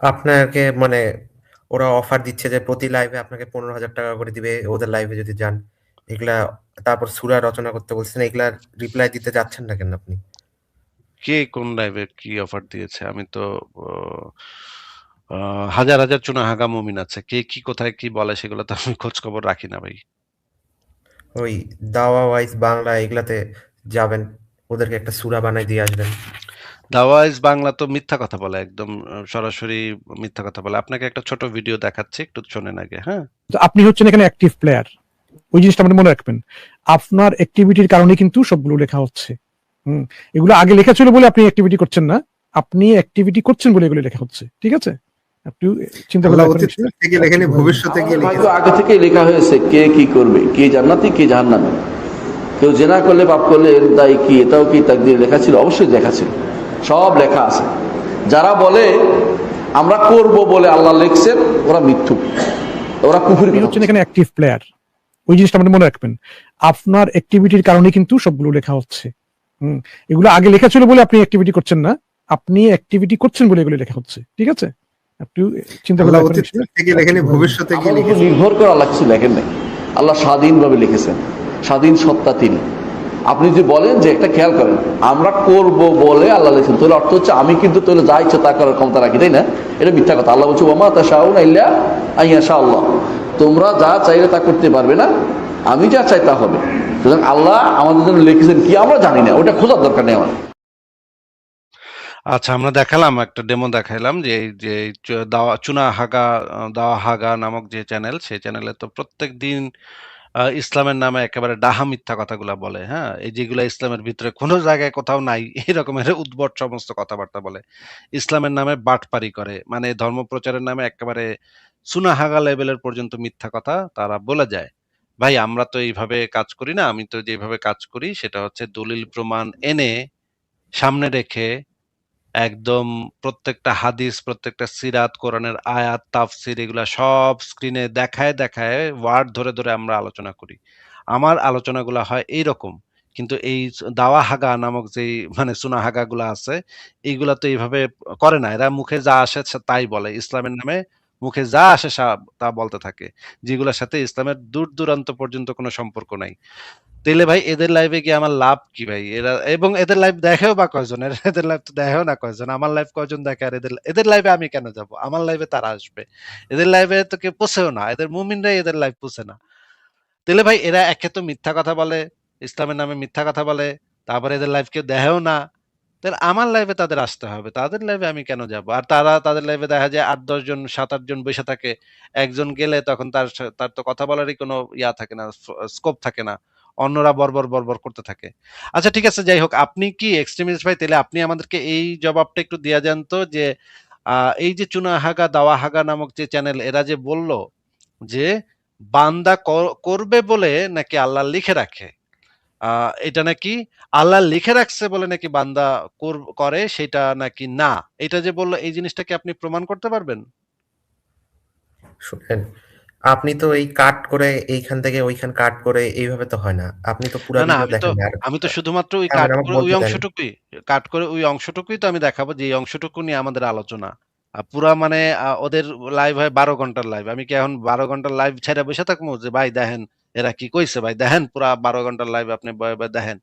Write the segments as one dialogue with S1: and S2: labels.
S1: আপনাকে মানে ওরা অফার দিচ্ছে যে প্রতি লাইভে আপনাকে পনেরো হাজার টাকা করে দিবে ওদের লাইভে যদি যান। এগুলা তারপর সুরা রচনা করতে বলছেন এগুলার রিপ্লাই দিতে যাচ্ছেন না কেন আপনি?
S2: কে কোন লাইভে কি অফার দিয়েছে? আমি তো হাজার হাজার চুনা হাগা মুমিন আছে। কে কি কোথায় কি বলে সেগুলো তো আমি খোঁজ খবর রাখি না ভাই।
S1: ওই দাওয়া ওয়াইজ বাংলা এগুলাতে যাবেন ওদেরকে একটা সুরা বানাই দিয়ে আসবেন।
S2: দাওয়াইজ বাংলা তো মিথ্যা কথা বলে একদম সরাসরি মিথ্যা কথা বলে। আপনাকে একটা ছোট ভিডিও দেখাচ্ছি একটু শোনেন আগে হ্যাঁ?
S3: তো আপনি হচ্ছেন এখানে অ্যাক্টিভ প্লেয়ার ওই জিনিসটা আপনি মনে রাখবেন। আপনার অ্যাক্টিভিটির কারণে কিন্তু সবগুলো লেখা হচ্ছে। হুম এগুলো আগে লেখা ছিল বলে আপনি অ্যাক্টিভিটি করছেন না। আপনি অ্যাক্টিভিটি করছেন বলে এগুলো লেখা হচ্ছে ঠিক আছে? আপনি চিন্তা করে
S1: অতীত থেকে লেখেনি ভবিষ্যতে গিয়ে লিখেছে
S4: আগে থেকেই লেখা হয়েছে কে কি করবে কে জান্নাতি কে জাহান্নামী। কেউ জেনা করলে পাপ করলে এর দায়ী কি এটাও কি তাকদিরে লেখা ছিল? অবশ্যই লেখা ছিল। সব লেখা আছে। যারা বলে আমরা করব বলে আল্লাহ লিখছেন ওরা মিথ্যু ওরা কুফুরি
S3: হচ্ছেন এখানে অ্যাক্টিভ প্লেয়ার ওই জিনিসটা আপনি মনে রাখবেন। আপনার অ্যাক্টিভিটির কারণে কিন্তু সবগুলো লেখা হচ্ছে। হুম এগুলো আগে লেখা ছিল বলে আপনি অ্যাক্টিভিটি করছেন না। আপনি অ্যাক্টিভিটি করছেন বলে এগুলো লেখা হচ্ছে। ঠিক আছে? আপনি চিন্তা করে
S1: আল্লাহ
S3: রাখবেন
S1: অতীত থেকে লেখেনি ভবিষ্যতে
S4: উপর
S1: লিখেছে
S4: নির্ভর করে আল্লাহ কিছু লেখেন নাই। আল্লাহ স্বাধীনভাবে লিখেছেন। স্বাধীন সত্তা তিনি। আপনি যদি বলেন যে একটা খেয়াল করেন, আমরা করব বলে আল্লাহ লিখেছেন তাহলে অর্থ হচ্ছে আমি কিন্তু তাহলে যা ইচ্ছা তা করার ক্ষমতা রাখি, তাই না? এটা মিথ্যা কথা। আল্লাহ বলছে ওমা তা শাহুন আইল্লা আইয়া শাহ আল্লাহ তোমরা যা চাইলে তা করতে পারবে না, আমি যা চাই তা হবে। সুতরাং আল্লাহ আমাদের জন্য লিখেছেন কি আমরা জানি না, ওটা খোঁজার দরকার নেই আমার
S2: আচ্ছা আমরা দেখালাম, একটা ডেমো দেখাইলাম যে যে দাওয়া চুনা হাগা দাওয়া হাগা নামক যে চ্যানেল সেই চ্যানেলে তো প্রত্যেক দিন ইসলামের নামে একেবারে ডাহা মিথ্যা কথাগুলা বলে হ্যাঁ? এই যেগুলা ইসলামের ভিতরে কোনো জায়গায় কোথাও নাই এই রকমের উদ্ভট সমস্ত কথাবার্তা বলে। ইসলামের নামে বাটপারি করে মানে ধর্ম প্রচারের নামে একেবারে সুনাহাগা লেভেলের পর্যন্ত মিথ্যা কথা তারা বলে যায়। ভাই, আমরা তো এইভাবে কাজ করি না, আমি তো যেভাবে কাজ করি, সেটা হচ্ছে দলিল প্রমাণ এনে সামনে রেখে একদম প্রত্যেকটা হাদিস, প্রত্যেকটা সিরাত, কোরআনের আয়াত, তাফসির এগুলা সব স্ক্রিনে দেখায় দেখায় ওয়ার্ড ধরে ধরে আমরা আলোচনা করি। আমার আলোচনাগুলো হয় এই রকম কিন্তু এই দাওয়া হাগা নামক যে মানে সুনা হাগা গুলা আছে, এইগুলা তো এইভাবে করে না। এরা মুখে যা আসে তাই বলে। ইসলামের নামে মুখে যা আসে তা বলতে থাকে। যেগুলোর সাথে ইসলামের দূর দূরান্ত পর্যন্ত কোনো সম্পর্ক নাই। তাহলে ভাই এদের লাইভে গিয়ে আমার লাভ কি ভাই? এরা, এবং এদের লাইভ দেখেও বা কয়জন এদের লাইভ তো দেখেও না কয়জন? আমার লাইভ কয়জন দেখে আর এদের এদের লাইভে আমি কেন যাব? আমার লাইভে তারা আসবে। এদের লাইভে তো কেউ পোষেও না। এদের মুমিনরাই এদের লাইভ পোষে না। তাহলে ভাই এরা একে তো মিথ্যা কথা বলে, ইসলামের নামে মিথ্যা কথা বলে, তারপরে এদের লাইভ কেউ দেখেও না। তাহলে আমার লাইভে তাদের আসতে হবে। তাদের লাইভে আমি কেন যাব? আর তারা তাদের লাইভে দেখা যায় আট, দশ জন, সাত, আট জন বসে থাকে। একজন গেলে তখন তার তার তো কথা বলারই কোনো ইয়া থাকে না স্কোপ থাকে না। অন্যরা বর্বর বর্বর করতে থাকে। আচ্ছা ঠিক আছে, যাই হোক, আপনি কি এক্সট্রিমিস্ট ভাই? তাহলে আপনি আমাদেরকে এই জবাবটা একটু দেওয়া যান তো যে এই যে চুনা হাগা, দাওয়া হাগা নামক যে চ্যানেল এরা যে বলল যে, বান্দা করবে বলে নাকি আল্লাহ লিখে রাখে? এটা নাকি আল্লাহ লিখে রাখছে বলে নাকি বান্দা কর- সেটা নাকি না? এটা যে বলল, এই জিনিসটা কি আপনি প্রমাণ করতে পারবেন?
S1: শুনেন আপনি তো এই কাট করে এইখান থেকে ওইখান কাট করে এইভাবে তো হয় না। আপনি তো পুরো
S2: না আমি তো আমি তো শুধুমাত্র ওই কাট করে ওই অংশটুকুই কাট করে ওই অংশটুকুই তো আমি দেখাবো যে এই অংশটুকু নিয়ে আমাদের আলোচনা। আর পুরা মানে ওদের লাইভ হয় বারো ঘণ্টার লাইভ আমি কি এখন বারো ঘণ্টার লাইভ ছেড়ে বসে থাকব? যে ভাই দেখেন এরা কি কইছে? ভাই দেখেন পুরা বারো ঘণ্টার লাইভ আপনি দেখেন।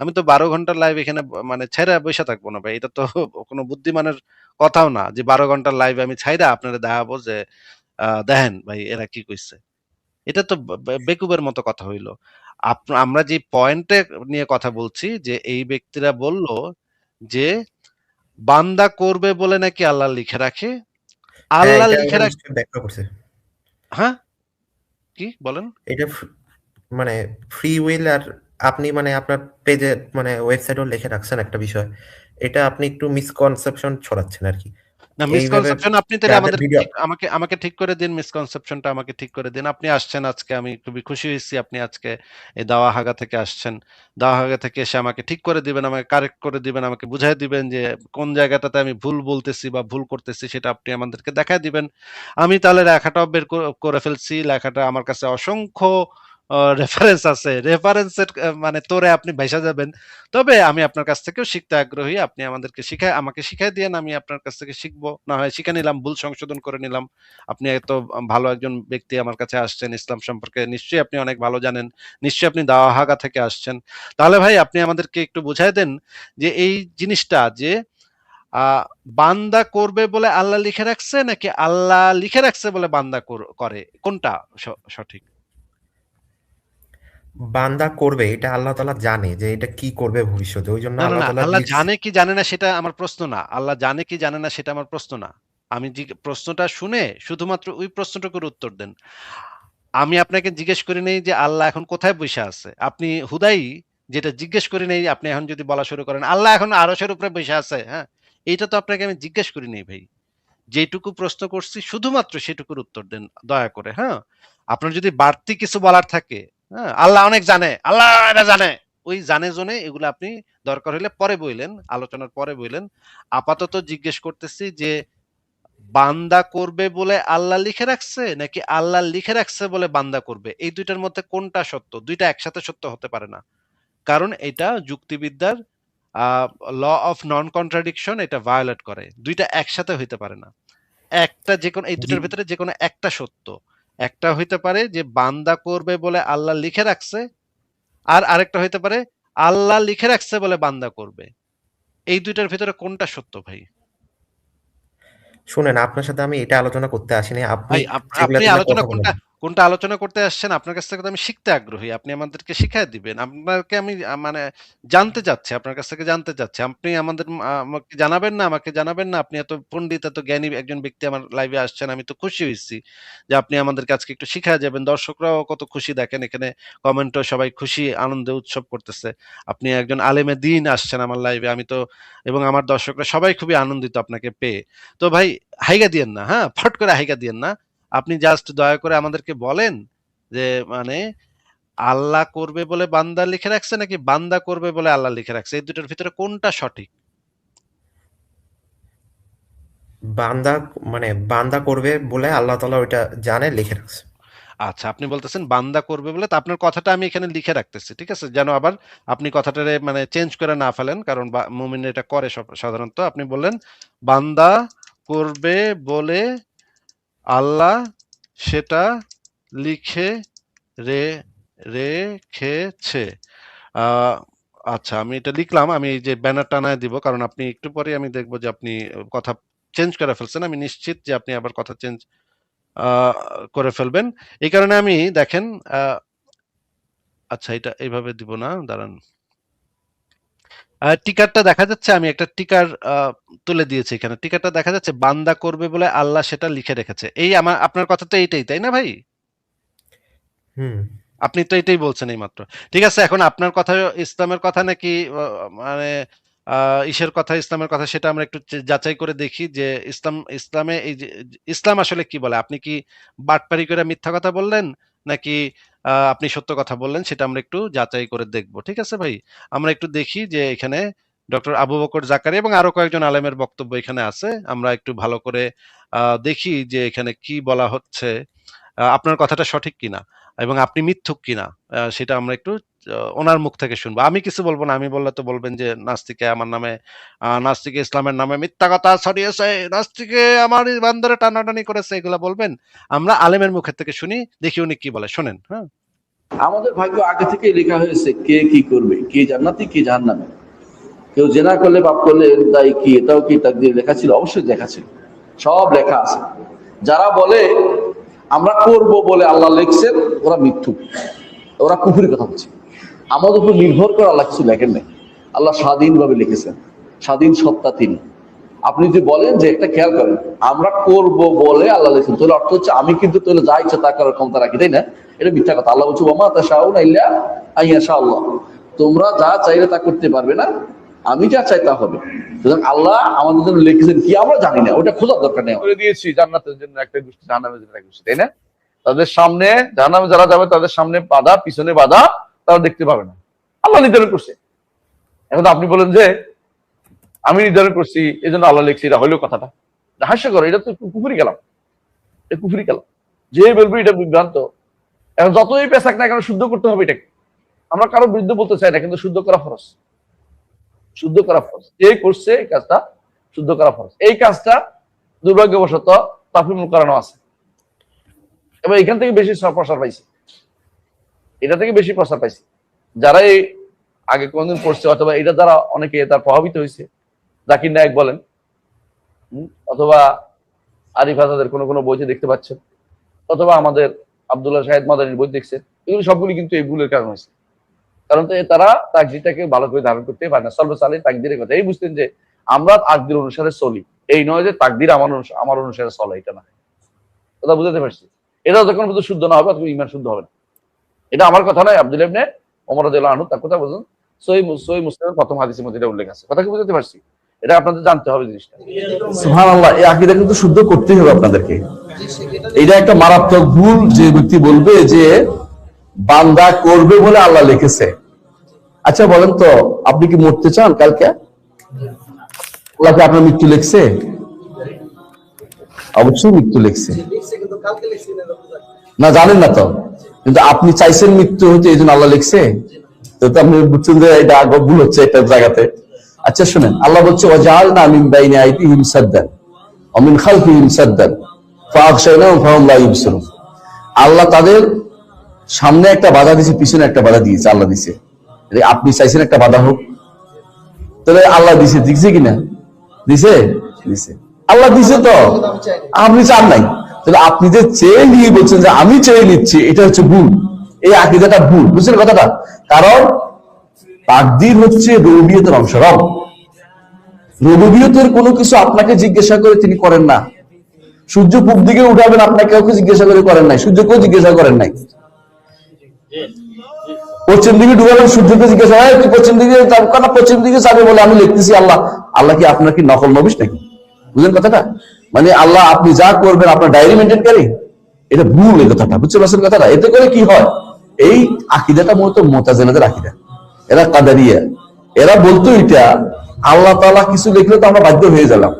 S2: আমি তো বারো ঘণ্টার লাইভ এখানে মানে ছেড়ে বসে থাকব না ভাই। এটা তো কোনো বুদ্ধিমানের কথাও না যে বারো ঘণ্টার লাইভ আমি ছাইরা আপনারা দেখাবো যে দেখেন ভাই এরা কি কইছে? এটা তো বেকুবের মতো কথা হইল। আমরা যে পয়েন্টে নিয়ে কথা বলছি যে এই ব্যক্তিরা বলল যে বান্দা করবে বলে নাকি আল্লাহ লিখে রাখে?
S1: হ্যাঁ
S2: আল্লাহ লিখে রাখ
S1: নিশ্চয়ই ব্যাখ্যা করছে।
S2: হ্যাঁ? কি? বলেন।
S1: এটা মানে ফ্রি উইল আর আপনি মানে আপনার পেজে মানে ওয়েবসাইটেও লিখে রাখছেন একটা বিষয়। এটা আপনি একটু মিসকনসেপশন ছড়াচ্ছেন আর কি।
S2: না মিসকনসেপশন আপনি তাহলে আমাদের আমাকে আমাকে ঠিক করে দিন মিসকনসেপশনটা আমাকে ঠিক করে দিন। আপনি আসছেন আজকে আমি খুবই খুশি হয়েছি আপনি আজকে এই দাওয়া হাগা থেকে আসছেন। দাওয়া হাগা থেকে এসে আমাকে ঠিক করে দিবেন আমাকে কারেক্ট করে দিবেন আমাকে বুঝাই দিবেন যে কোন জায়গাটাতে আমি ভুল বলতেছি বা ভুল করতেছি সেটা আপনি আমাদেরকে দেখায় দিবেন। আমি তাহলে লেখাটাও বের করে ফেলছি লেখাটা আমার কাছে অসংখ্য রেফারেন্স আছে। রেফারেন্সের মানে তোরে আপনি ভাইসা যাবেন। তবে আমি আপনার কাছ থেকেও শিখতে আগ্রহী। আপনি আমাদেরকে শিখায় আমাকে শিখাই দিয়েন, আমি আপনার কাছ থেকে শিখব। না হয় শিখে নিলাম, ভুল সংশোধন করে নিলাম। আপনি এত ভালো একজন ব্যক্তি আমার কাছে আসছেন ইসলাম সম্পর্কে। নিশ্চয়ই আপনি অনেক ভালো জানেন। নিশ্চয়ই আপনি দাওয়াহাগা থেকে আসছেন। তাহলে ভাই, আপনি আমাদেরকে একটু বুঝাই দেন যে এই জিনিসটা যে বান্দা করবে বলে আল্লাহ লিখে রাখছে নাকি আল্লাহ লিখে রাখছে বলে বান্দা করে কোনটা সঠিক?
S1: বান্দা করবে এটা আল্লাহ তাআলা জানে যে এটা কি করবে ভবিষ্যতে। ওই জন্য আল্লাহ তাআলা
S2: আল্লাহ জানে কি জানে না সেটা আমার প্রশ্ন না। আল্লাহ জানে কি জানে না সেটা আমার প্রশ্ন না। আমি প্রশ্নটা শুনে শুধুমাত্র ওই প্রশ্নটুকুর উত্তর দেন। আমি আপনাকে জিজ্ঞেস করি নেই যে আল্লাহ এখন কোথায় বসে আছে। আপনি হুদাই যেটা জিজ্ঞেস করি নেই আপনি এখন যদি বলা শুরু করেন আল্লাহ এখন আরশের উপরে বসে আছে হ্যাঁ? এইটা তো আপনাকে আমি জিজ্ঞেস করি নেই ভাই। যেটুকু প্রশ্ন করছি শুধুমাত্র সেটুকুর উত্তর দেন দয়া করে হ্যাঁ? আপনার যদি বাড়তি কিছু বলার থাকে হ্যাঁ আল্লাহ অনেক জানে আল্লাহ এটা জানে। ওই জানে জনে এগুলো আপনি দরকার হলে পরে বইলেন আলোচনার পরে বইলেন। আপাতত জিজ্ঞেস করতেছি যে বান্দা করবে বলে আল্লাহ লিখে রাখছে নাকি আল্লাহ লিখে রাখছে বলে বান্দা করবে? এই দুইটার মধ্যে কোনটা সত্য? দুইটা একসাথে সত্য হতে পারে না। কারণ এটা যুক্তিবিদ্যার ল অফ নন কন্ট্রাডিকশন এটা ভায়োলেট করে। দুইটা একসাথে হইতে পারে না। একটা যে কোনো এই দুটার ভিতরে যে কোনো একটা সত্য। একটা হইতে পারে যে বান্দা করবে বলে আল্লাহ লিখে রাখছে আর আরেকটা হইতে পারে আল্লাহ লিখে রাখছে বলে বান্দা করবে। এই দুইটার ভিতরে কোনটা সত্য ভাই?
S1: শুনেন আপনার সাথে আমি এটা আলোচনা করতে আসিনি। আপনি
S2: আপ- আপনি আলোচনা কোনটা কোনটা আলোচনা করতে আসছেন, আপনার কাছ থেকে তো আমি শিখতে আগ্রহী। আপনি আমাদেরকে শিখাই দিবেন। আপনাকে আমি মানে জানতে চাচ্ছি, আপনার কাছ থেকে জানতে চাচ্ছি। আপনি আমাদের আমাকে জানাবেন না, আমাকে জানাবেন না। আপনি এত পণ্ডিত, এত জ্ঞানী একজন ব্যক্তি আমার লাইভে আসছেন, আমি তো খুশি হয়েছি যে আপনি আমাদের আজকে একটু শিখা যাবেন। দর্শকরাও কত খুশি দেখেন, এখানে কমেন্টও সবাই খুশি, আনন্দে উৎসব করতেছে। আপনি একজন আলেমে দিন আসছেন আমার লাইভে আমি তো, এবং আমার দর্শকরা সবাই খুবই আনন্দিত আপনাকে পেয়ে। তো ভাই, হাইগা দিয়েন না হ্যাঁ? ফট করে হাইগা দিয়েন না। আপনি জাস্ট দয়া করে আমাদেরকে বলেন যে মানে আল্লাহ করবে বলে বান্দা লিখে রাখছে নাকি বান্দা করবে বলে আল্লাহ লিখে রাখছে? এই দুটোর ভিতরে কোনটা সঠিক?
S1: বান্দা মানে বান্দা করবে বলে আল্লাহ তাআলা ওইটা জানে লিখে রাখছে।
S2: আচ্ছা আপনি বলতেছেন বান্দা করবে বলে তো আপনার কথাটা আমি এখানে লিখে রাখতেছি ঠিক আছে? যেন আবার আপনি কথাটারে মানে চেঞ্জ করে না ফেলেন কারণ মুমিন এটা করে সব- সাধারণত। আপনি বললেন বান্দা করবে বলে আল্লাহ সেটা লিখে রে, রেখেছে। আচ্ছা আমি এটা লিখলাম, আমি এই যে ব্যানার টানায় দিব, কারণ আপনি একটু পরে আমি দেখব যে আপনি কথা চেঞ্জ করে ফেলছেন, আমি নিশ্চিত যে আপনি আবার কথা চেঞ্জ করে ফেলবেন। এই কারণে আমি, দেখেন আচ্ছা এটা এইভাবে দিব না, দাঁড়ান। টিকারটা দেখা যাচ্ছে আমি একটা টিকার তুলে দিয়েছি এখানে। টিকারটা দেখা যাচ্ছে বান্দা করবে বলে আল্লাহ সেটা লিখে রেখেছে। এই আমার আপনার কথা তো এইটাই তাই না ভাই?
S1: হুম।
S2: আপনি তো এটাই বলছেন এই মাত্র ঠিক আছে এখন আপনার কথা ইসলামের কথা নাকি মানে আহ, ইসের কথা ইসলামের কথা সেটা আমরা একটু যাচাই করে দেখি যে ইসলাম ইসলামে এই যে ইসলাম আসলে কি বলে? আপনি কি বাটপারি করে মিথ্যা কথা বললেন? নাকি আপনি সত্য কথা বললেন, সেটা আমরা একটু যাচাই করে দেখব, ঠিক আছে ভাই? আমরা একটু দেখি যে এখানে ডক্টর আবু বকর জাকারি এবং আরও কয়েকজন আলেমের বক্তব্য এখানে আছে। আমরা একটু ভালো করে দেখি যে এখানে কি বলা হচ্ছে। আপনার কথাটা সঠিক কিনা এবং আপনি মিথ্যুক কিনা সেটা আমরা একটু ওনার মুখ থেকে শুনব। আমি কিছু বলব না, আমি বললে তো বলবেন যে নাস্তিকে আমার নামে নাস্তিকে ইসলামের নামে মিথ্যা কথা ছড়িয়েছে, নাস্তিকে আমার বান্দরে টানাটানি করেছে, এগুলা বলবেন। আমরা আলেমের মুখের থেকে শুনি, দেখি উনি কি বলে, শোনেন হ্যাঁ?
S4: আমাদের ভাগ্য আগে থেকে লেখা হয়েছে, কে কি করবে, কে জান্নাতি, কে জাহান্নামে। কেউ জেনা করলে, পাপ করলে দায়ী কি, এটাও কি তাকদির লেখা ছিল? অবশ্যই লেখা ছিল। সব লেখা আছে। যারা বলে, আমরা করব বলে আল্লাহ লিখছেন, ওরা মিথ্যু ওরা কুফুরি কথা বলছে। আমাদের উপর নির্ভর করে আল্লাহ কিছু লেখেন নাই। আল্লাহ স্বাধীনভাবে লিখেছেন। স্বাধীন সত্তা তিনি। আপনি যদি বলেন যে একটা খেয়াল করেন, আমরা করব বলে আল্লাহ লিখছেন, তাহলে অর্থ হচ্ছে, আমি কিন্তু তাহলে যা ইচ্ছা তা করার ক্ষমতা রাখি তাই না? এটা মিথ্যা কথা। আল্লাহ বলছে ওমা তা শাহ ইল্লা আইয়াশা আল্লাহ তোমরা যা চাইলে তা করতে পারবে না, আমি যা চাই তা হবে। আল্লাহ আমাদের জন্য লিখেছেন কি আমরা জানি না, ওটা খোঁজার দরকার নেই।
S5: করে দিয়েছি, জান্নাতের জন্য একটা গোষ্ঠী, জাহান্নামের জন্য একটা গোষ্ঠী, তাই না? তাদের সামনে, জাহান্নামে যারা যাবে, তাদের সামনে বাধা, পিছনে বাধা তারা দেখতে পাবে না। আল্লাহ নির্ধারণ করছে। এখন আপনি বলেন যে, আমি নির্ধারণ করছি এই জন্য আল্লাহ লিখছি, এটা হইল কথাটা। হাস্য করো এটা তো কুফুরি গেলাম এটা কুফুরি গেলাম যে বলবে এটা বিভ্রান্ত। এখন যতই পেশাক না কেন শুদ্ধ করতে হবে এটাকে। আমরা কারও বিরুদ্ধে বলতে চাই না, কিন্তু শুদ্ধ করা ফরজ। শুদ্ধ করা ফরজ। যে করছে এই কাজটা শুদ্ধ করা ফরজ। এই কাজটা দুর্ভাগ্যবশত তাফিমুল করানো আছে। এবং এখান থেকে বেশি প্রসার পাইছে। এটা থেকে বেশি প্রসার পাইছে। যারা এই আগে কোনদিন পড়ছে, অথবা এটা দ্বারা অনেকে তার প্রভাবিত হয়েছে, জাকির নায়ক বলেন অথবা আরিফ আজাদের কোনো কোনো বইতে দেখতে পাচ্ছেন, অথবা আমাদের আব্দুল্লাহ শাহেদ মাদানির বই দেখছেন এগুলো সবগুলি কিন্তু এই ভুলের কারণ হয়েছে। কারণ তো তারা তাকদিরটাকে ভালো করে ধারণ করতে পারে না। সর্ব সালে তাকদিরের কথা। এই বুঝতেন যে আমরা তাকদির অনুসারে চলি। এই নয় যে তাকদির আমার আমার অনুসারে চলে, এটা না। কথা বুঝাতে পারছি? এটা যখন পর্যন্ত শুদ্ধ না হবে, তখন ইমান শুদ্ধ হবে না। এটা আমার কথা নয়, আব্দুল ইবনে ওমর রাদিয়াল্লাহু আনহু তার কথা বলুন সই সই মুসলিমের প্রথম হাদিসের মধ্যে এটা উল্লেখ আছে। কথা কি বুঝতে পারছি? এটা আপনাদের জানতে হবে জিনিসটা।
S4: সুবহানাল্লাহ। এই আকীদা কিন্তু শুদ্ধ করতেই হবে আপনাদেরকে। এটা একটা মারাত্মক ভুল যে ব্যক্তি বলবে যে বান্দা করবে বলে আল্লাহ লিখেছে। আচ্ছা বলেন তো আপনি কি মরতে চান কালকে? আপনার মৃত্যু লিখছে? অবশ্যই মৃত্যু লিখছে। না জানেন না তো। কিন্তু আপনি চাইছেন মৃত্যু হতে এই জন্য আল্লাহ লিখছে। তো আপনি বুঝছেন যে এটা আগে ভুল হচ্ছে একটা জায়গাতে। আচ্ছা শুনেন। আল্লাহ বলছে ওয়াজালনা মিন বাইনি আইদিহিম সাদ্দান ওয়া মিন খালফিহিম সাদ্দান ফাআগশাইনাহুম ফাহুম লা ইবসিরুন। আল্লাহ তাদের সামনে একটা বাধা দিয়েছে পিছনে একটা বাধা দিয়েছে, আল্লাহ এটা আপনি চাইছেন একটা বাধা হোক? তাহলে আল্লাহ দিছে দিছে কিনা? দিছে? দিছে। আল্লাহ দিছে তো। আপনি চান নাই। তাহলে আপনি যে চেয়ে নিয়ে বলছেন যে আমি চেয়ে নিচ্ছি, এটা হচ্ছে ভুল। এই আকিদাটা ভুল। বুঝছেন কথাটা? কারণ তাকদির হচ্ছে রবিয়তের অংশ, রব। রবিয়তের কোনো কিছু আপনাকে জিজ্ঞাসা করে তিনি করেন না। সূর্য পূব দিকে উঠাবেন, আপনাকে কাউকে জিজ্ঞাসা করে করেন নাই। সূর্যকেও জিজ্ঞাসা করেন নাই। পশ্চিম দিকে ডুবাবেন, সূর্যকে জিজ্ঞাসা হয় পশ্চিম দিকে কেন? পশ্চিম দিকে যাবে বলে আমি লিখতেছি, আল্লাহ আল্লাহ কি আপনার কি নকল নবিস নাকি? বুঝলেন কথাটা? মানে আল্লাহ আপনি যা করবেন, আপনার ডায়েরি মেনটেন করে এটা ভুল এই কথাটা, বুঝতে পারছেন কথাটা? এতে করে কি হয়? এই আকিদাটা মূলত মোতাজেনাদের আকিদা। এরা কাদারিয়া। এরা বলতো এটা আল্লাহ তাআলা কিছু লিখলে তো আমরা বাধ্য হয়ে গেলাম।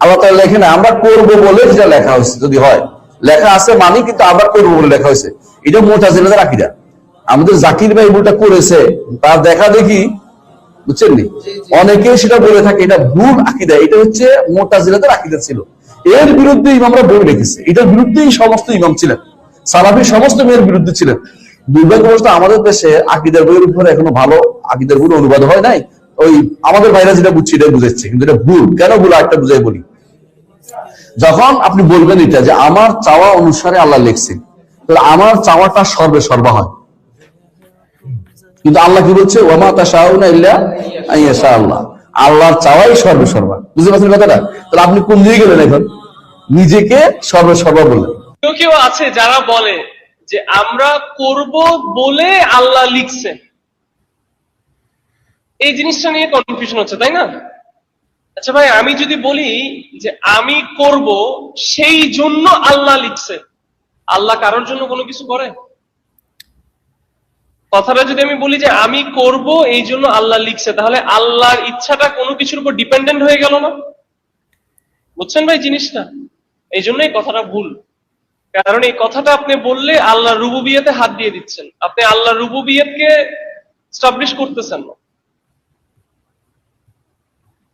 S4: আল্লাহ তাআলা লেখে না আমরা করব বলে যেটা লেখা হয়েছে যদি হয়। লেখা আছে মানে কিন্তু আমরা করব বলে লেখা হয়েছে। এটা মোতাজেনাদের আকিদা। আমাদের জাকির ভাই বইটা করেছে তার দেখা দেখি বুঝছেন নি? অনেকে সেটা বলে থাকে এটা ভুল আকিদা এটা হচ্ছে মোটা মোটাজিলাদের আকিদা ছিল। এর বিরুদ্ধে ইমামরা বই লিখেছে। এটার বিরুদ্ধেই সমস্ত ইমাম ছিলেন। সালাফি সমস্ত মেয়ের বিরুদ্ধে ছিলেন। দুর্ভাগ্যবশত আমাদের দেশে আকিদার বইয়ের উপরে এখনও ভালো আকিদার বই অনুবাদ হয় নাই। ওই আমাদের ভাইরা যেটা বুঝছে এটা বুঝাচ্ছে, কিন্তু এটা ভুল। কেন ভুল একটা বুঝাই বলি? যখন আপনি বলবেন এটা যে আমার চাওয়া অনুসারে আল্লাহ লিখছে তাহলে আমার চাওয়াটা সর্বে সর্বা হয়। কিন্তু আল্লাহ কি বলছে? ওমা তা আল্লাহ। আল্লাহর চাওয়াই সর্বে সর্বা। বুঝতে পারছেন কথাটা? তাহলে আপনি কোন দিকে গেলেন এখন? নিজেকে সর্বে সর্বা বললেন।
S6: কেউ কেউ আছে যারা বলে যে আমরা করব বলে আল্লাহ লিখছে এই জিনিসটা নিয়ে কনফিউশন হচ্ছে, তাই না? আচ্ছা ভাই, আমি যদি বলি যে আমি করব, সেই জন্য আল্লাহ লিখছে। আল্লাহ কারোর জন্য কোনো কিছু করে? কথাটা যদি আমি বলি যে আমি করব, এই জন্য আল্লাহ লিখছে, তাহলে আল্লাহর ইচ্ছাটা কোনো কিছুর উপর ডিপেন্ডেন্ট হয়ে গেল না? বুঝছেন ভাই জিনিসটা? এই জন্য এই কথাটা ভুল। কারণ এই কথাটা আপনি বললে আল্লাহ রুবুবিয়তে হাত দিয়ে দিচ্ছেন। আপনি আল্লাহ রুবুবিয়তকে স্টাবলিশ করতেছেন না।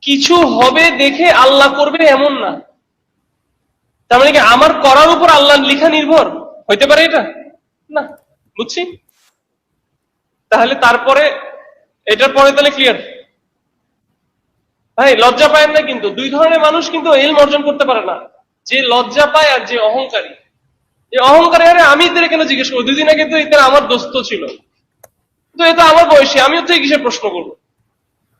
S6: কিছু হবে দেখে আল্লাহ করবে এমন না। তার মানে কি আমার করার উপর আল্লাহ লিখা নির্ভর? হইতে পারে এটা? না, বুঝছি? তাহলে তারপরে, এটার পরে তাহলে ক্লিয়ার ভাই, লজ্জা পায় না কিন্তু। দুই ধরনের মানুষ কিন্তু এলম অর্জন করতে পারে না। যে লজ্জা পায় আর যে অহংকারী। যে অহংকারী, আরে আমি এদের কেন জিজ্ঞেস করব? দুদিন আগে তো আমার দোস্ত ছিল। তো এটা আমার বয়সী, আমিও তো এই কিসের প্রশ্ন করব।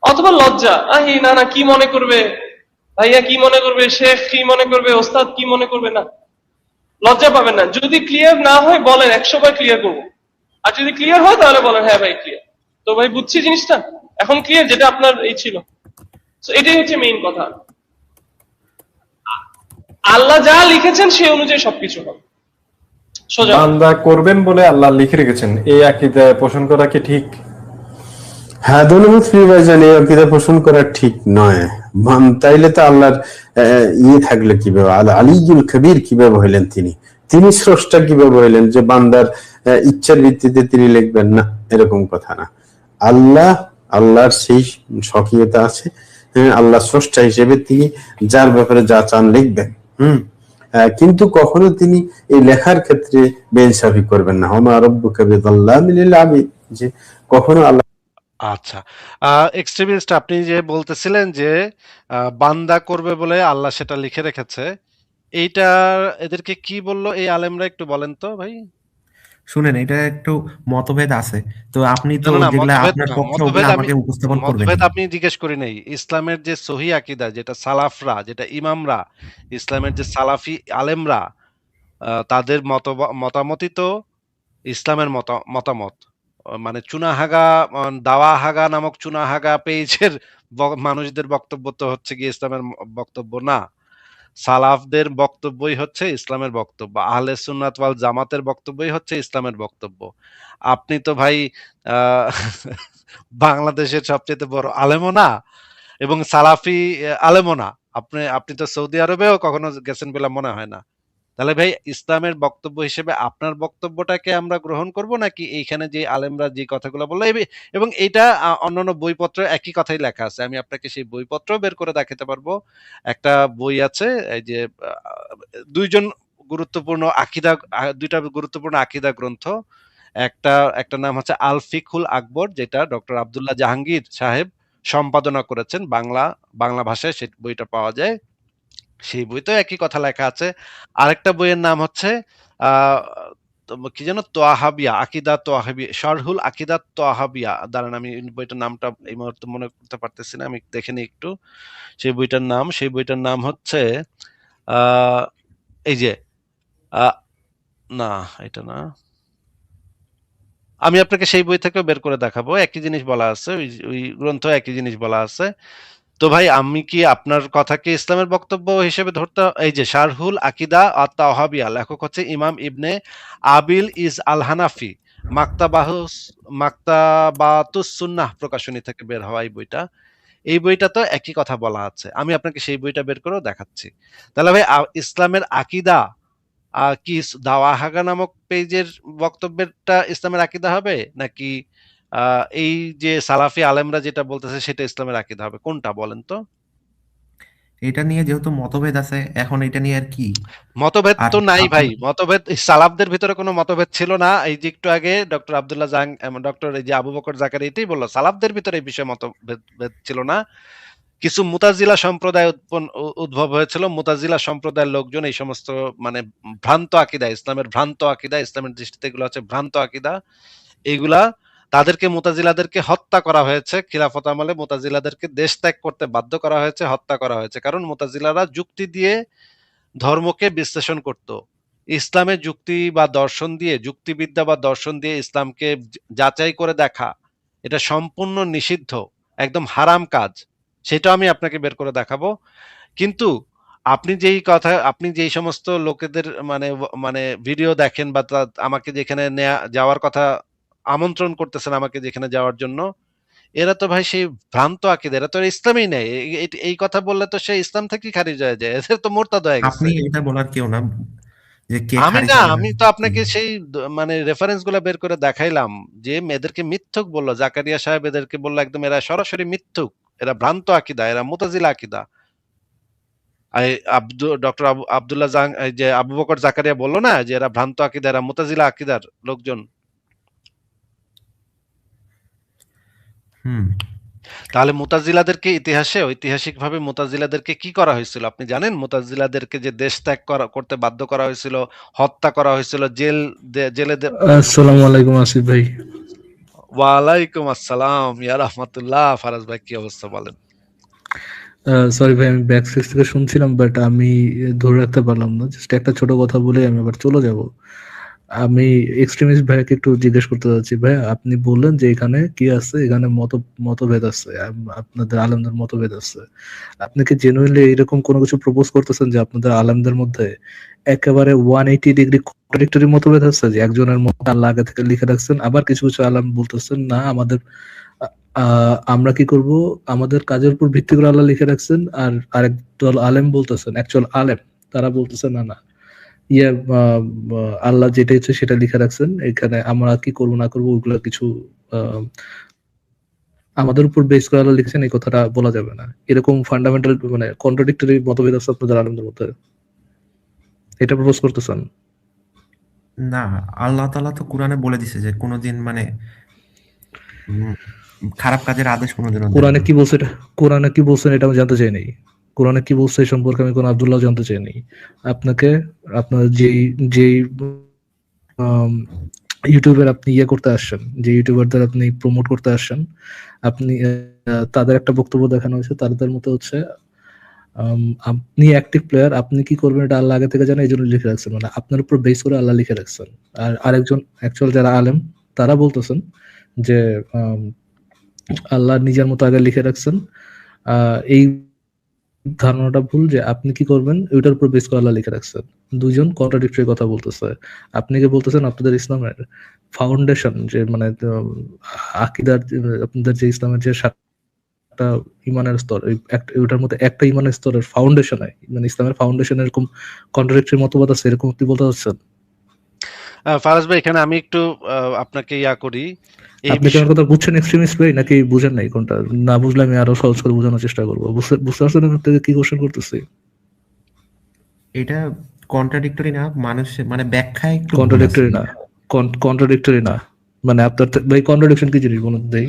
S6: অথবা লজ্জা। আহি, না না, কি মনে করবে? ভাইয়া, কি মনে করবে? শেখ, কি মনে করবে? ওস্তাদ, কি মনে করবে? না। লজ্জা পাবেন না। যদি ক্লিয়ার না হয়, বলেন, একশো বার ক্লিয়ার করব। আর যদি ক্লিয়ার হয়, তাহলে বলেন হ্যাঁ ভাই ক্লিয়ার তো ভাই, বুঝছি জিনিসটা? এখন ক্লিয়ার যেটা আপনার এই ছিল। এটাই হচ্ছে মেইন কথা। আল্লাহ যা লিখেছেন, সেই অনুযায়ী সবকিছু হবে।
S7: বান্দা করবেন বলে আল্লাহ লিখে রেখেছেন। এই আকিদা পোষণ করা কি ঠিক?
S8: হ্যাঁ ভাইজান এই পোষণ করা ঠিক নয়। তাইলে তো আল্লাহর ইয়ে থাকলে কীভাবে? আল আলিজুল কবির কীভাবে হইলেন তিনি? তিনি স্রষ্টা কীভাবে হইলেন যে বান্দার ইচ্ছার ভিত্তিতে তিনি লিখবেন? না, এরকম কথা না। আল্লাহ, আল্লাহর সেই স্বকীয়তা আছে। আল্লাহ স্রষ্টা হিসেবে তিনি যার ব্যাপারে যা চান লিখবেন। হম? কিন্তু কখনো তিনি এই লেখার ক্ষেত্রে বেইনসাফি করবেন না। হমা বিযাল্লামিল লিল আবিদ। যে কখনো আল্লাহ
S2: আচ্ছা। এক্সট্রিমিস্ট আপনি যে বলতেছিলেন যে আহ, বান্দা করবে বলে আল্লাহ সেটা লিখে রেখেছে এইটা এদেরকে কি বলল? এই আলেমরা একটু বলেন তো ভাই।
S1: শুনেন এটা একটু মতভেদ আছে। তো আপনি তো
S2: না, না,
S1: যেগুলা
S2: মতভেদ
S1: আপনার
S2: না,
S1: পক্ষে
S2: মতভেদ
S1: ওগুলা
S2: আমি-
S1: আমাকে উপস্থাপন করবেন।
S2: মতভেদ আপনি জিজ্ঞেস করি নাই। ইসলামের যে সহি আকিদা যেটা সালাফরা যেটা ইমামরা ইসলামের যে সালাফি আলেমরা আহ, তাদের মত মতামতই তো ইসলামের মত মতামত। মানে চুনাহাগা দাওয়াহাগা নামক চুনাহাগা ব- মানুষদের বক্তব্য তো হচ্ছে কি ইসলামের বক্তব্য না। সালাফদের বক্তব্যই হচ্ছে ইসলামের বক্তব্য। আহলে সুন্নাত ওয়াল জামাতের বক্তব্যই হচ্ছে ইসলামের বক্তব্য। আপনি তো ভাই বাংলাদেশের সবচেয়ে বড় আলেমও না এবং সালাফি আলেমও না। আপনি আপনি তো সৌদি আরবেও কখনো গেছেন বলে মনে হয় না। তাহলে ভাই ইসলামের বক্তব্য হিসেবে আপনার বক্তব্যটাকে আমরা গ্রহণ করব নাকি এইখানে যে আলেমরা যে কথাগুলো বলল, এবং এটা অন্যান্য বইপত্র একই কথাই লেখা আছে। আমি আপনাকে সেই বইপত্র বের করে দেখাতে পারব। একটা বই আছে, এই যে দুইজন গুরুত্বপূর্ণ আকিদা দুইটা গুরুত্বপূর্ণ আকিদা গ্রন্থ। একটা একটা নাম হচ্ছে আল ফিকুল আকবর, যেটা ডক্টর আব্দুল্লাহ জাহাঙ্গীর সাহেব সম্পাদনা করেছেন। বাংলা বাংলা ভাষায় সেই বইটা পাওয়া যায়। সেই বইতে একই কথা লেখা আছে। আরেকটা বইয়ের নাম হচ্ছে কি যেন তোয়াহাবিয়া, আকিদা তোয়াহাবিয়া, শরহুল আকিদা তোয়াহাবিয়া। দাঁড়ান, আমি বইটার নামটা এই মুহূর্তে মনে করতে পারতেছি না, আমি দেখে নিই একটু। সেই বইটার নাম, সেই বইটার নাম হচ্ছে এই যে না, এটা না। আমি আপনাকে সেই বই থেকেও বের করে দেখাবো। একই জিনিস বলা আছে, ওই গ্রন্থ একই জিনিস বলা আছে। তো ভাই, আমি কি আপনার কথাকে ইসলামের বক্তব্য হিসেবে ধরতে, এই যে শারহুল, আকিদা আর তাওহাবিয়া লেখক হচ্ছে ইমাম ইবনে আবিল ইজ আল হানাফি মাক্তাবাহুস মাক্তাবাতুস সুন্নাহ প্রকাশনী থেকে বের হওয়া এই বইটা। এই বইটা তো একই কথা বলা আছে। আমি আপনাকে সেই বইটা বের করেও দেখাচ্ছি। তাহলে ভাই ইসলামের আকিদা কি স- দাওয়াহাগা নামক পেজের বক্তব্যটা ইসলামের আকিদা হবে? নাকি এই যে সালাফি আলেমরা যেটা বলতেছে সেটা ইসলামের আকিদা হবে। কোনটা বলেন তো?
S1: এটা নিয়ে যেহেতু মতভেদ আছে এখন এটা নিয়ে আর কি?
S2: মতভেদ তো নাই ভাই। মতভেদ সালাফদের ভিতরে কোনো মতভেদ ছিল না। এই যে একটু আগে ডক্টর আব্দুল্লাহ জাং ডক্টর এই যে আবু বকর জাকারি এটাই বলল সালাফদের ভিতরে এই বিষয়ে মতভেদ ভেদ ছিল না। কিছু মুতাজিলা সম্প্রদায় উৎপন্ন উদ্ভব হয়েছিল। মুতাজিলা সম্প্রদায়ের লোকজন এই সমস্ত মানে ভ্রান্ত আকিদা ইসলামের ভ্রান্ত আকিদা ইসলামের দৃষ্টিতে এগুলো হচ্ছে ভ্রান্ত আকিদা। এইগুলা তাদেরকে, মুতাজিলাদেরকে হত্যা করা হয়েছে। খিলাফত আমলে মোতাজিলাদেরকে দেশ ত্যাগ করতে বাধ্য করা হয়েছে, হত্যা করা হয়েছে। কারণ মুতাজিলারা যুক্তি দিয়ে ধর্মকে বিশ্লেষণ করত। ইসলামে যুক্তি বা দর্শন দিয়ে, যুক্তিবিদ্যা বা দর্শন দিয়ে ইসলামকে যাচাই করে দেখা, এটা সম্পূর্ণ নিষিদ্ধ, একদম হারাম কাজ। সেটা আমি আপনাকে বের করে দেখাবো। কিন্তু আপনি যেই কথা, আপনি যেই সমস্ত লোকেদের মানে মানে ভিডিও দেখেন বা আমাকে যেখানে নেয়া, যাওয়ার কথা আমন্ত্রণ করতেছেন আমাকে যেখানে যাওয়ার জন্য। এরা তো ভাই সেই ভ্রান্ত আকিদা এরা তো ইসলামই নেই। এই- কথা বললে তো সে ইসলাম থেকে খারিজ হয়ে যায়। এদের তো মোরতাদ হয়ে গেছে।
S1: আপনি এটা বলার কেউ না। যে
S2: আমি না আমি তো আপনাকে সেই মানে রেফারেন্সগুলা বের করে দেখাইলাম। যে এদেরকে মিথ্যুক বলল। জাকারিয়া সাহেব এদেরকে বলল একদম এরা সরাসরি মিথ্যুক। এরা ভ্রান্ত আকিদা এরা মুতাজিলা আকিদা। ডক্টর আব্দুল্লাহ জাং যে আবু বকর জাকারিয়া বলল না যে এরা ভ্রান্ত আকিদা এরা মোতাজিলা আকিদার লোকজন।
S1: হুম।
S2: তাহলে মুতাজিলাদেরকে ইতিহাসে ঐতিহাসিকভাবে মুতাজিলাদেরকে কি করা হয়েছিল? আপনি জানেন মুতাজিলাদেরকে যে দেশ ত্যাগ করা করতে বাধ্য করা হয়েছিল হত্যা করা হয়েছিল জেল জেলে
S9: আসসালামু আলাইকুম আসিফ ভাই।
S2: ওয়ালাইকুম আসসালাম ইয়া রাহমাতুল্লাহ। ফারাজ ভাই কি অবস্থা বলেন?
S9: সরি ভাই আমি ব্যাক সিক্স থেকে শুনছিলাম বাট আমি ধরে রাখতে পারলাম না। জাস্ট একটা ছোট কথা বলে আমি আবার চলে যাব। আমি এক্সট্রিমিস্ট ভাইকে একটু জিজ্ঞেস করতে চাচ্ছি ভাই আপনি বললেন যে এখানে কি আছে? এখানে মত, মতভেদ আছে আপনাদের আলেমদের মতভেদ আছে। আপনি কি জেনুইনলি এরকম কোনো কিছু প্রপোজ করতেছেন যে আপনাদের আলেমদের মধ্যে একেবারে ওয়ান এইটি ডিগ্রি কন্ট্রাডিক্টরি মতভেদ আছে? যে একজনের মধ্যে আল্লাহ আগে থেকে লিখে রাখছেন, আবার কিছু কিছু আলেম বলতেছেন, না, আমাদের আমরা কি করব? আমাদের কাজের উপর ভিত্তি করে আল্লাহ লিখে রাখছেন। আর আরেক দল আলেম বলতেছেন অ্যাকচুয়াল আলেম, তারা বলতেছেন না না ইয়ে আল্লাহ যেটা ইচ্ছে সেটা লিখে রাখছেন। এখানে আমরা কি করব না করব ওগুলো কিছু আমাদের উপর বেস করে আল্লাহ লিখেছেন এই কথাটা বলা যাবে না। এরকম ফান্ডামেন্টাল মানে কন্ট্রাডিক্টরি মতভেদ আছে আপনাদের আলমদের মধ্যে? এটা প্রপোজ করতেছেন?
S1: না আল্লাহ তাআলা তো কোরআনে বলে দিছে যে কোনোদিন মানে খারাপ কাজের আদেশ কোনোদিনও দেন
S9: কোরআনে কি বলছে এটা? কোরআনে কি বলছেন এটা আমি জানতে চাই নাই। কোরআনে কি বলছে এই সম্পর্কে আমি কোনো আবদুল্লাহ জানতে চাই নাই আপনাকে, আপনার যেই যেই ইউটিউবের আপনি ইয়ে করতে আসছেন, যে ইউটিউবারদের আপনি প্রমোট করতে আসছেন, আপনি তাদের একটা বক্তব্য দেখানো হয়েছে, তাদের মতো হচ্ছে আপনি অ্যাক্টিভ প্লেয়ার আপনি কি করবেন এটা আল্লাহ আগে থেকে জানেন এই জন্য লিখে রাখছেন। মানে আপনার উপর বেস করে আল্লাহ লিখে রাখছেন। আর আরেকজন অ্যাকচুয়াল যারা আলেম, তারা বলতেছেন যে আল্লাহ নিজের মতো আগে লিখে রাখছেন। এই ধারণাটা ভুল যে আপনি কি করবেন? ওইটার উপর বেস করে লিখে রাখছেন। দুজন কন্ট্রাডিক্টরি কথা বলতেছে। আপনি কি বলতেছেন আপনাদের ইসলামের ফাউন্ডেশন যে মানে আকিদার আপনাদের যে ইসলামের যে সাতটা ইমানের স্তর ওই ওইটার মধ্যে একটা ইমানের স্তরের ফাউন্ডেশন মানে ইসলামের ফাউন্ডেশন এরকম কন্ট্রাডিক্টরি মতবাদ আছে, এরকম আপনি বলতে চাচ্ছেন?
S2: ফারাজ ভাই, এখানে আমি একটু আপনাকে ইয়া করি।
S9: আপনি কি আমার কথা বুঝছেন এক্সট্রিমিস্ট ভাই নাকি বুঝেন নাই কোনটা? না বুঝলে আমি আরও সহজ করে বোঝানোর চেষ্টা করব। বুঝতে পারছেন আমি আপনাকে কি কোশ্চেন করতেছি?
S1: এটা কন্ট্রাডিক্টরি না মানুষ মানে ব্যাখ্যায় একটু
S9: কন্ট্রাডিক্টরি না। কন্ট্রাডিক্টরি না। মানে আপনার ভাই কন্ট্রাডিকশন কি জিনিস বলুন দেই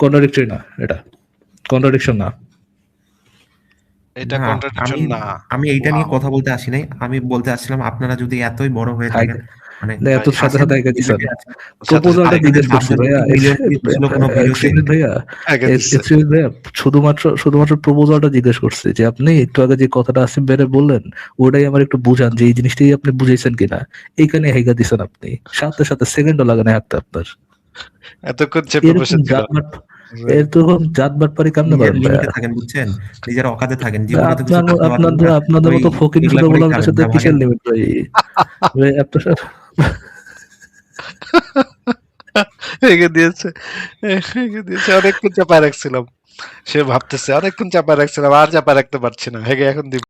S9: কন্ট্রাডিক্টরি না এটা। কন্ট্রাডিকশন না।
S2: এটা
S1: না,
S2: কন্ট্রাডিকশন
S1: আমি
S2: না।
S1: আমি এইটা নিয়ে কথা বলতে আসি নাই। আমি বলতে আসছিলাম আপনারা যদি এতই বড় হয়ে থাকেন
S9: এত সাথে সাথে আগে দিছেন প্রপোজালটা
S1: আরেকটা
S9: জিজ্ঞেস ভাইয়া। ভাইয়া শুধুমাত্র শুধুমাত্র প্রপোজালটা জিজ্ঞেস করছি যে আপনি একটু আগে যে কথাটা বেড়ে বললেন ওটাই আমার একটু বুঝান যে এই জিনিসটাই আপনি বুঝাইছেন কিনা। এইখানে হেগা দিছেন আপনি। সাথে সাথে সেকেন্ডও লাগে না হাতে আপনার।
S2: এতক্ষণ চেপে বসে
S9: এরকম জাতবাট পারি কেমনে
S1: নিজের
S9: পারেন
S1: থাকেন বুঝছেন? নিজের থাকেন।
S9: আপনাদের আপনাদের মতো ফকির বলার সাথে কিসের। লিমিট ভাই? ভাই আপনার
S2: রেখে দিয়েছে। রেখে দিয়েছে। অনেকক্ষণ চাপায় রাখছিলাম। সে ভাবতেছে, অনেকক্ষণ চাপায় রাখছিলাম, আর চাপায় রাখতে পারছি না। হেগে এখন দিব।